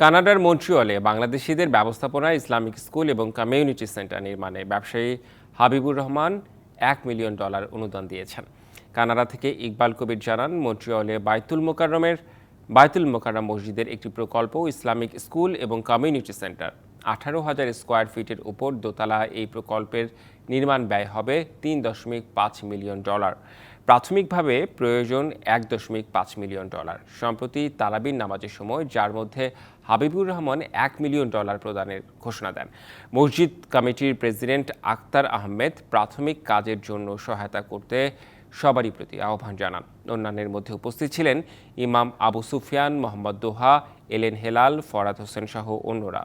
কানাডার মন্ট্রিয়লে বাংলাদেশিদের ব্যবস্থাপনায় ইসলামিক স্কুল এবং কমিউনিটি সেন্টার নির্মাণে ব্যবসায়ী হাবিবুর রহমান এক মিলিয়ন ডলার অনুদান দিয়েছেন। কানাডা থেকে ইকবাল কবির জানান, মন্ট্রিয়লে বায়তুল মোকাররমের বায়তুল মোকাররম মসজিদের একটি প্রকল্প, ইসলামিক স্কুল এবং কমিউনিটি সেন্টার। আঠারো হাজার স্কোয়ার ফিটের উপর দোতলা এই প্রকল্পের নির্মাণ ব্যয় হবে তিন দশমিক পাঁচ মিলিয়ন ডলার। প্রাথমিকভাবে প্রয়োজন এক দশমিক পাঁচ মিলিয়ন ডলার। সম্প্রতি তারাবির নামাজের সময়, যার মধ্যে হাবিবুর রহমান এক মিলিয়ন ডলার প্রদানের ঘোষণা দেন। মসজিদ কমিটির প্রেসিডেন্ট আক্তার আহমেদ প্রাথমিক কাজের জন্য সহায়তা করতে সবারই প্রতি আহ্বান জানান। অন্যান্যের মধ্যে উপস্থিত ছিলেন ইমাম আবু সুফিয়ান, মোহাম্মদ দোহা, এলেন হেলাল, ফরাদ হোসেন সহ অন্যরা।